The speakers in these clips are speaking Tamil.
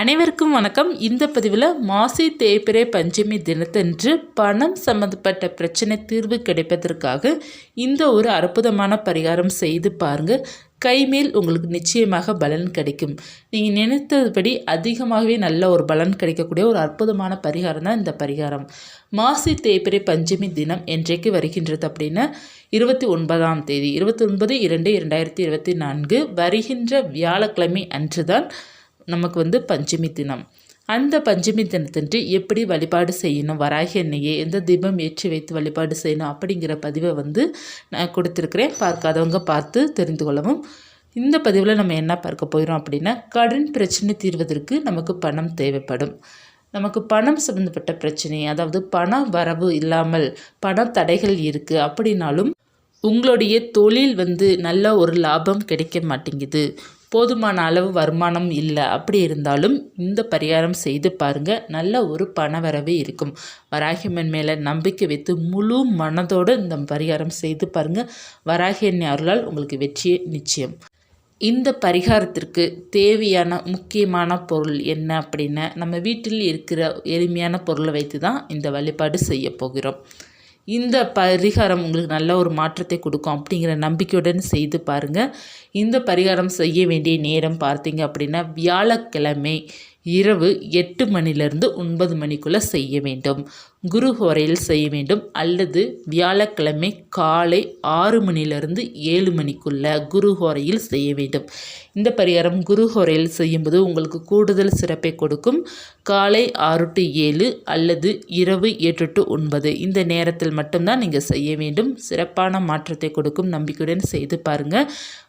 அனைவருக்கும் வணக்கம். இந்த பதிவில் மாசி தேய்பிறை பஞ்சமி தினத்தன்று பணம் சம்மந்தப்பட்ட பிரச்சனை தீர்வு கிடைப்பதற்காக இந்த ஒரு அற்புதமான பரிகாரம் செய்து பாருங்கள் கைமேல் உங்களுக்கு நிச்சயமாக பலன் கிடைக்கும். நீங்கள் நினைத்ததுபடி அதிகமாகவே நல்ல ஒரு பலன் கிடைக்கக்கூடிய ஒரு அற்புதமான பரிகாரம் தான் இந்த பரிகாரம். மாசி தேய்பிரை பஞ்சமி தினம் என்றைக்கு வருகின்றது அப்படின்னா இருபத்தி ஒன்பதாம் தேதி இருபத்தி ஒன்பது இரண்டு இரண்டாயிரத்தி இருபத்தி நான்கு வருகின்ற வியாழக்கிழமை அன்றுதான் நமக்கு வந்து பஞ்சமி தினம். அந்த பஞ்சமி தினத்தன்று எப்படி வழிபாடு செய்யணும் வராகி எண்ணெயை எந்த தீபம் ஏற்றி வைத்து வழிபாடு செய்யணும் அப்படிங்கிற பதிவை வந்து நான் கொடுத்துருக்குறேன். பார்க்காதவங்க பார்த்து தெரிந்து கொள்ளவும். இந்த பதிவில் நம்ம என்ன பார்க்க போகிறோம் அப்படின்னா கடன் பிரச்சனை தீர்வதற்கு நமக்கு பணம் தேவைப்படும். நமக்கு பணம் சம்மந்தப்பட்ட பிரச்சனை அதாவது பண வரவு இல்லாமல் பண தடைகள் இருக்குது அப்படின்னாலும் உங்களுடைய தொழில் வந்து நல்ல ஒரு லாபம் கிடைக்க மாட்டேங்குது. போதுமான அளவு வருமானம் இல்லை. அப்படி இருந்தாலும் இந்த பரிகாரம் செய்து பாருங்கள் நல்ல ஒரு பணவரவு இருக்கும். வராகியம்மன் மேலே நம்பிக்கை வைத்து முழு மனதோடு இந்த பரிகாரம் செய்து பாருங்கள் வராகியன் அருளால் உங்களுக்கு வெற்றியே நிச்சயம். இந்த பரிகாரத்திற்கு தேவையான முக்கியமான பொருள் என்ன அப்படின்னா நம்ம வீட்டில் இருக்கிற எளிமையான பொருளை வைத்து தான் இந்த வழிபாடு செய்ய போகிறோம். இந்த பரிகாரம் உங்களுக்கு நல்ல ஒரு மாற்றத்தை கொடுக்கும் அப்படிங்கிற நம்பிக்கையுடன் செய்து பாருங்கள் இந்த பரிகாரம் செய்ய வேண்டிய நேரம் பார்த்தீங்க அப்படின்னா வியாழக்கிழமை இரவு எட்டு மணிலிருந்து ஒன்பது மணிக்குள்ளே செய்ய வேண்டும். குரு ஹோரையில் செய்ய வேண்டும். அல்லது வியாழக்கிழமை காலை ஆறு மணிலிருந்து ஏழு மணிக்குள்ள குரு ஹோரையில் செய்ய வேண்டும். இந்த பரிகாரம் குரு ஹொரையில் செய்யும்போது உங்களுக்கு கூடுதல் சிறப்பை கொடுக்கும். காலை ஆறு டு ஏழு அல்லது இரவு எட்டு டு ஒன்பது. இந்த நேரத்தில் மட்டும்தான் நீங்கள் செய்ய வேண்டும். சிறப்பான மாற்றத்தை கொடுக்கும். நம்பிக்கையுடன் செய்து பாருங்கள்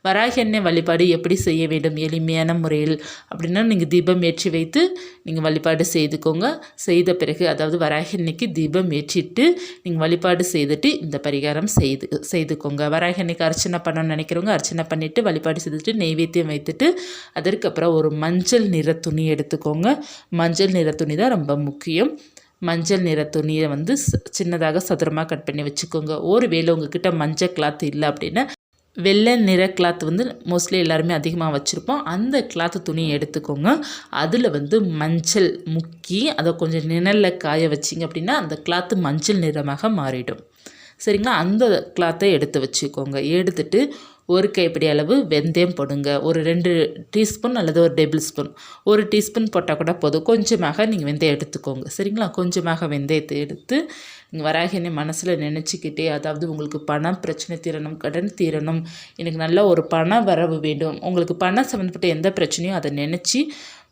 வராக எண்ணெய் வழிபாடு எப்படி செய்ய வேண்டும்? எளிமையான முறையில் அப்படின்னா நீங்கள் தீபம் ஏற்றி வைத்து நீங்கள் வழிபாடு செய்துக்கோங்க. செய்த பிறகு அதாவது வராக எண்ணெய்க்கு தீபம் ஏற்றிட்டு நீங்கள் வழிபாடு செய்துட்டு இந்த பரிகாரம் செய்து செய்துக்கோங்க. வராக எண்ணெய்க்கு அர்ச்சனை பண்ணணும்னு நினைக்கிறவங்க அர்ச்சனை பண்ணிவிட்டு வழிபாடு செய்துட்டு நெய்வேத்தியம் வைத்துட்டு அதற்கப்புறம் ஒரு மஞ்சள் நிற துணி எடுத்துக்கோங்க. மஞ்சள் நிற துணி தான் ரொம்ப முக்கியம். மஞ்சள் நிற துணியை வந்து சின்னதாக சதுரமாக கட் பண்ணி வச்சுக்கோங்க. ஒரு வேலை உங்ககிட்ட மஞ்சள் கிளாத் இல்லை அப்படின்னா வெள்ளை நிற கிளாத் வந்து மோஸ்ட்லி எல்லாருமே அதிகமாக வச்சுருப்போம். அந்த கிளாத் துணியை எடுத்துக்கோங்க. அதில் வந்து மஞ்சள் முக்கி அதை கொஞ்சம் நிழலில் காய வச்சிங்க அப்படின்னா அந்த கிளாத்து மஞ்சள் நிறமாக மாறிடும். சரிங்களா? அந்த கிளாத்தை எடுத்து வச்சுக்கோங்க. எடுத்துட்டு ஒரு கைப்பிடி அளவு வெந்தயம் போடுங்க. ஒரு ரெண்டு டீஸ்பூன் அல்லது ஒரு டேபிள் ஸ்பூன். ஒரு டீஸ்பூன் போட்டால் கூட போதும். கொஞ்சமாக நீங்கள் வெந்தயம் எடுத்துக்கோங்க. சரிங்களா? கொஞ்சமாக வெந்தயத்தை எடுத்து நீங்கள் வராகினை மனசில் நினச்சிக்கிட்டே அதாவது உங்களுக்கு பணம் பிரச்சனை தீரணும் கடன் தீரணும் எனக்கு நல்ல ஒரு பண வரவு வேண்டும். உங்களுக்கு பணம் சம்மந்தப்பட்ட எந்த பிரச்சனையும் அதை நினச்சி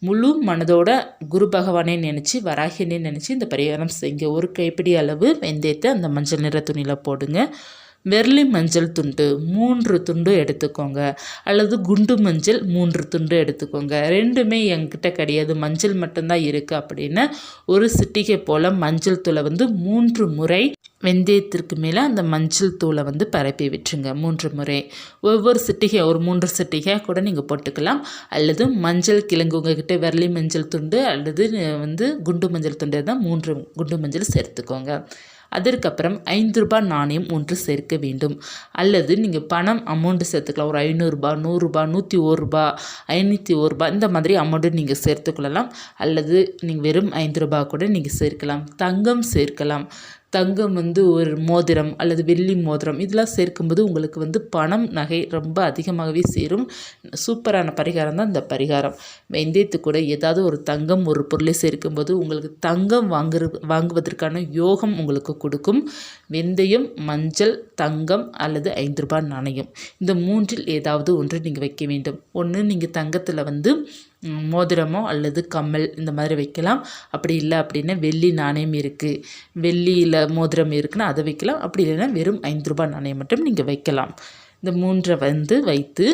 முழு மனதோட குரு பகவானே நினச்சி வராகினே நினச்சி இந்த பரிகாரம் செய்யுங்க. ஒரு கைப்பிடி அளவு வெந்தயத்தை அந்த மஞ்சள் நிற துணியில் போடுங்க. வெர்லி மஞ்சள் துண்டு மூன்று துண்டு எடுத்துக்கோங்க. அல்லது குண்டு மஞ்சள் மூன்று துண்டு எடுத்துக்கோங்க. ரெண்டுமே என்கிட்ட கிடையாது. மஞ்சள் மட்டும்தான் இருக்குது அப்படின்னு ஒரு சிட்டிகை போல் மஞ்சள் தூளை வந்து மூன்று முறை வெந்தயத்திற்கு மேலே அந்த மஞ்சள் தூளை வந்து பரப்பி விட்டுருங்க. மூன்று முறை. ஒவ்வொரு சிட்டிகை ஒரு மூன்று சிட்டிகையாக கூட நீங்கள் போட்டுக்கலாம். அல்லது மஞ்சள் கிழங்கு உங்ககிட்ட வெரலி மஞ்சள் துண்டு அல்லது வந்து குண்டு மஞ்சள் துண்டு தான் மூன்று குண்டு மஞ்சள் சேர்த்துக்கோங்க. அதற்கப்புறம் ஐந்து ரூபாய் நாணயம் ஒன்று சேர்க்க வேண்டும். அல்லது நீங்கள் பணம் அமௌண்ட்டு சேர்த்துக்கலாம். ஒரு ஐநூறுரூபா நூறுரூபா நூற்றி ஒரு ரூபா ஐநூற்றி ஒரு ரூபா இந்த மாதிரி அமௌண்ட்டு நீங்கள் சேர்த்துக்கொள்ளலாம். அல்லது நீங்கள் வெறும் ஐந்து ரூபா கூட நீங்கள் சேர்க்கலாம். தங்கம் சேர்க்கலாம். தங்கம் வந்து ஒரு மோதிரம் அல்லது வெள்ளி மோதிரம் இதெல்லாம் சேர்க்கும்போது உங்களுக்கு வந்து பணம் நகை ரொம்ப அதிகமாகவே சேரும். சூப்பரான பரிகாரம் தான் இந்த பரிகாரம். வெந்தயத்து கூட ஏதாவது ஒரு தங்கம் ஒரு பொருளை சேர்க்கும்போது உங்களுக்கு தங்கம் வாங்குற வாங்குவதற்கான யோகம் உங்களுக்கு கொடுக்கும். வெந்தயம் மஞ்சள் தங்கம் அல்லது ஐந்து ரூபாய் நாணயம். இந்த மூன்றில் ஏதாவது ஒன்று நீங்கள் வைக்க வேண்டும். ஒன்று நீங்கள் தங்கத்தில் வந்து மோதிரமோ அல்லது கம்மல் இந்த மாதிரி வைக்கலாம். அப்படி இல்லை அப்படின்னா வெள்ளி நாணயம் இருக்குது வெள்ளியில் மோதிரம் இருக்குன்னா அதை வைக்கலாம். அப்படி இல்லைன்னா வெறும் ஐந்து ரூபாய் நாணயம் மட்டும் நீங்கள் வைக்கலாம். இந்த மூன்றை வந்து வைத்து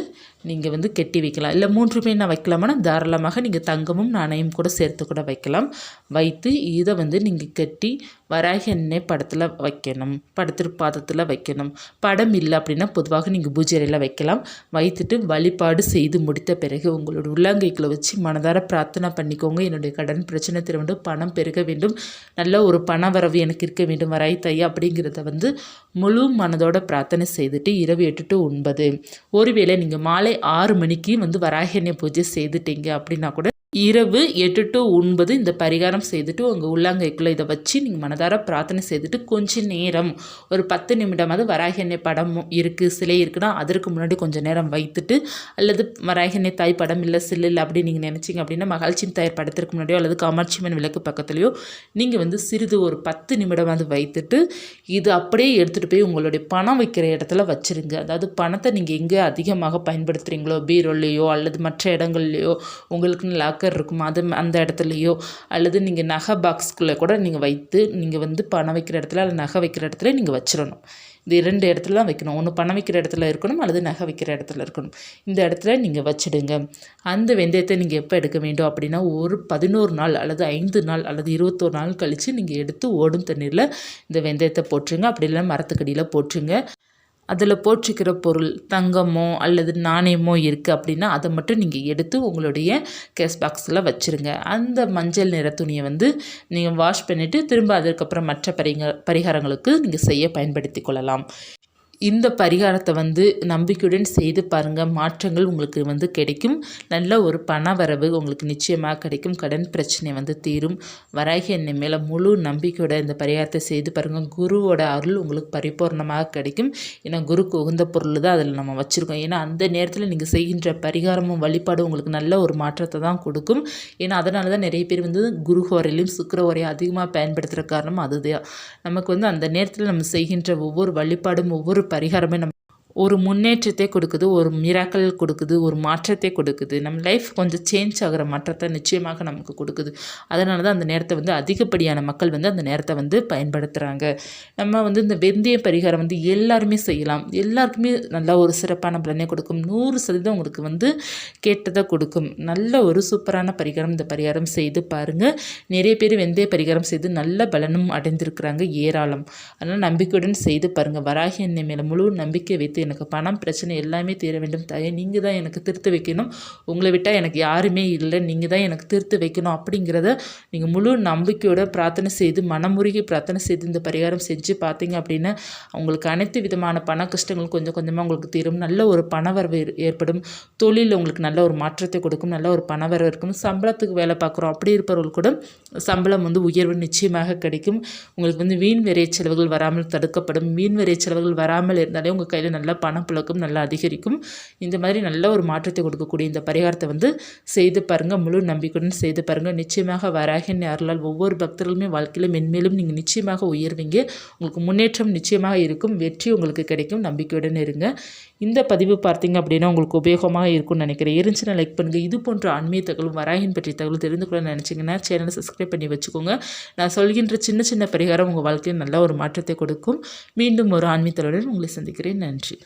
நீங்கள் வந்து கெட்டி வைக்கலாம். இல்லை மூன்றுமே நான் வைக்கலாமானா? தாராளமாக நீங்கள் தங்கமும் நாணயம் கூட சேர்த்து கூட வைக்கலாம். வைத்து இதை வந்து நீங்கள் கட்டி வராகி எண்ணெய் படத்தில் வைக்கணும். படத்திரு பாதத்தில் வைக்கணும். படம் இல்லை அப்படின்னா பொதுவாக நீங்கள் பூஜையில் வைக்கலாம். வைத்துட்டு வழிபாடு செய்து முடித்த பிறகு உங்களோட உள்ளங்கைகளை வச்சு மனதார பிரார்த்தனை பண்ணிக்கோங்க. என்னுடைய கடன் பிரச்சனை திரும்ப பணம் பெருக வேண்டும் நல்ல ஒரு பண வரவு எனக்கு இருக்க வேண்டும் வராய் தையா அப்படிங்கிறத வந்து முழு மனதோட பிரார்த்தனை செய்துட்டு இரவு எட்டு டு ஒன்பது. ஒருவேளை நீங்கள் மாலை ஆறு மணிக்கு வந்து வராகி பூஜை செய்துட்டீங்க அப்படின்னா கூட இரவு எட்டு டு ஒன்பது இந்த பரிகாரம் செய்துட்டு உங்கள் உள்ளங்கைக்குள்ளே இதை வச்சு நீங்கள் மனதார பிரார்த்தனை செய்துட்டு கொஞ்சம் நேரம் ஒரு பத்து நிமிடமாவது வராகி படம் இருக்குது சிலை இருக்குன்னா அதற்கு முன்னாடி கொஞ்சம் நேரம் வைத்துட்டு அல்லது வராகி தாய் படம் இல்லை சில்லு இல்லை அப்படி நீங்கள் நினச்சிங்க அப்படின்னா மகாலட்சுமி தாயார் படத்திற்கு முன்னாடியோ அல்லது காமாட்சிமன் விளக்கு பக்கத்துலையோ நீங்கள் வந்து சிறிது ஒரு பத்து நிமிடமாவது வைத்துட்டு இது அப்படியே எடுத்துகிட்டு போய் உங்களுடைய பணம் வைக்கிற இடத்துல வச்சுருங்க. அதாவது பணத்தை நீங்கள் எங்கே அதிகமாக பயன்படுத்துகிறீங்களோ பீரோல்லையோ அல்லது மற்ற இடங்கள்லையோ உங்களுக்குன்னு லாக்கர் இருக்கும்? அது அந்த இடத்துலையோ? அல்லது நீங்கள் நகை பாக்ஸ்குள்ளே கூட நீங்கள் வைத்து நீங்கள் வந்து பணம் வைக்கிற இடத்துல அல்லது நகை வைக்கிற இடத்துல நீங்கள் வச்சிடணும். இந்த இரண்டு இடத்துல தான் வைக்கணும். ஒன்று பணம் வைக்கிற இடத்துல இருக்கணும் அல்லது நகை வைக்கிற இடத்துல இருக்கணும். இந்த இடத்துல நீங்கள் வச்சிடுங்க. அந்த வெந்தயத்தை நீங்கள் எப்போ எடுக்க வேண்டும் அப்படின்னா ஒரு பதினோரு நாள் அல்லது ஐந்து நாள் அல்லது இருபத்தோரு நாள் கழித்து நீங்கள் எடுத்து ஓடும் தண்ணீரில் இந்த வெந்தயத்தை போட்டுருங்க அப்படி இல்லைன்னா மரத்துக்கடியில் போட்டுருங்க அதில் போட்டிருக்கிற பொருள் தங்கமோ அல்லது நாணயமோ இருக்குது அப்படின்னா அதை மட்டும் நீங்கள் எடுத்து உங்களுடைய கேஷ் பாக்ஸில் வச்சுருங்க. அந்த மஞ்சள் நிற துணியை வந்து நீங்கள் வாஷ் பண்ணிவிட்டு திரும்ப அதுக்கப்புறம் மற்ற பரிக பரிகாரங்களுக்கு நீங்கள் செய்ய பயன்படுத்தி கொள்ளலாம். இந்த பரிகாரத்தை வந்து நம்பிக்கையுடன் செய்து பாருங்கள் மாற்றங்கள் உங்களுக்கு வந்து கிடைக்கும். நல்ல ஒரு பண வரவு உங்களுக்கு நிச்சயமாக கிடைக்கும். கடன் பிரச்சனை வந்து தீரும். வராகி என்னை மேலே முழு நம்பிக்கையோட இந்த பரிகாரத்தை செய்து பாருங்கள் குருவோட அருள் உங்களுக்கு பரிபூர்ணமாக கிடைக்கும். ஏன்னா குருக்கு உகந்த பொருள் தான் அதில் நம்ம வச்சுருக்கோம். ஏன்னா அந்த நேரத்தில் நீங்கள் செய்கின்ற பரிகாரமும் வழிபாடும் உங்களுக்கு நல்ல ஒரு மாற்றத்தை தான் கொடுக்கும். ஏன்னா அதனால தான் நிறைய பேர் வந்து குரு ஹோரையிலையும் சுக்கர ஹோரையும் அதிகமாக பயன்படுத்துகிற காரணம் அதுதான். நமக்கு வந்து அந்த நேரத்தில் நம்ம செய்கின்ற ஒவ்வொரு வழிபாடும் ஒவ்வொரு பரிகாரமே நம்ம ஒரு முன்னேற்றத்தை கொடுக்குது ஒரு மிராக்கல் கொடுக்குது ஒரு மாற்றத்தை கொடுக்குது. நம்ம லைஃப் கொஞ்சம் சேஞ்ச் ஆகிற மாற்றத்தை நிச்சயமாக நமக்கு கொடுக்குது. அதனால தான் அந்த நேரத்தை வந்து அதிகப்படியான மக்கள் வந்து அந்த நேரத்தை வந்து பயன்படுத்துகிறாங்க நம்ம வந்து இந்த வெந்தய பரிகாரம் வந்து எல்லாருமே செய்யலாம். எல்லாருக்குமே நல்ல ஒரு சிறப்பான பலனை கொடுக்கும். நூறு சதவீதம் உங்களுக்கு வந்து கேட்டதை கொடுக்கும். நல்ல ஒரு சூப்பரான பரிகாரம் இந்த பரிகாரம் செய்து பாருங்கள் நிறைய பேர் வெந்தய பரிகாரம் செய்து நல்ல பலனும் அடைந்திருக்கிறாங்க ஏராளம். அதனால் நம்பிக்கையுடன் செய்து பாருங்கள் வராகி என்னை மேலே முழு நம்பிக்கை வைத்து எனக்கு பணம் பிரச்சனை எல்லாமே தீர வேண்டும் தாயே. நீங்கள் தான் எனக்கு திருத்து வைக்கணும். உங்களை விட்டால் எனக்கு யாருமே இல்லை. நீங்கள் தான் எனக்கு திருத்து வைக்கணும் அப்படிங்கிறத நீங்கள் முழு நம்பிக்கையோட பிரார்த்தனை செய்து மனமுருகி பிரார்த்தனை செய்து இந்த பரிகாரம் செஞ்சு பார்த்தீங்க அப்படின்னா உங்களுக்கு அனைத்து விதமான பண கஷ்டங்கள் கொஞ்சம் கொஞ்சமாக உங்களுக்கு தீரும். நல்ல ஒரு பணவரவு ஏற்படும். தொழிலில் உங்களுக்கு நல்ல ஒரு மாற்றத்தை கொடுக்கும். நல்ல ஒரு பணவரவு இருக்கும். சம்பளத்துக்கு வேலை பார்க்குறோம் அப்படி இருப்பவர்கள் கூட சம்பளம் வந்து உயர்வு நிச்சயமாக கிடைக்கும். உங்களுக்கு வந்து வீண் விரை செலவுகள் வராமல் தடுக்கப்படும். வீண் விரை செலவுகள் வராமல் இருந்தாலே உங்கள் கையில் நல்ல பணப்புழக்கம் நல்லா அதிகரிக்கும். இந்த மாதிரி நல்ல ஒரு மாற்றத்தை கொடுக்கக்கூடிய இந்த பரிகாரத்தை வந்து செய்து பாருங்கள் முழு நம்பிக்கையுடன் செய்து பாருங்கள் நிச்சயமாக வராகின் அருளால் ஒவ்வொரு பக்தர்களுமே வாழ்க்கையில் மென்மேலும் நீங்கள் நிச்சயமாக உயர்வீங்க. உங்களுக்கு முன்னேற்றம் நிச்சயமாக இருக்கும். வெற்றி உங்களுக்கு கிடைக்கும். நம்பிக்கையுடன் இருங்க. இந்த பதிவு பார்த்தீங்க அப்படின்னா உங்களுக்கு உபயோகமாக இருக்கும்னு நினைக்கிறேன். இருந்துச்சுன்னா லைக் பண்ணுங்கள் இது போன்ற ஆன்மீக தகவலும் வராயின் பற்றிய தகவல் தெரிந்து கொள்ள நினச்சிங்கன்னா சேனலை சப்ஸ்கிரைப் பண்ணி வச்சுக்கோங்க. நான் சொல்கின்ற சின்ன சின்ன பரிகாரம் உங்கள் வாழ்க்கையில் நல்ல ஒரு மாற்றத்தை கொடுக்கும். மீண்டும் ஒரு ஆன்மீக உங்களை சந்திக்கிறேன். நன்றி.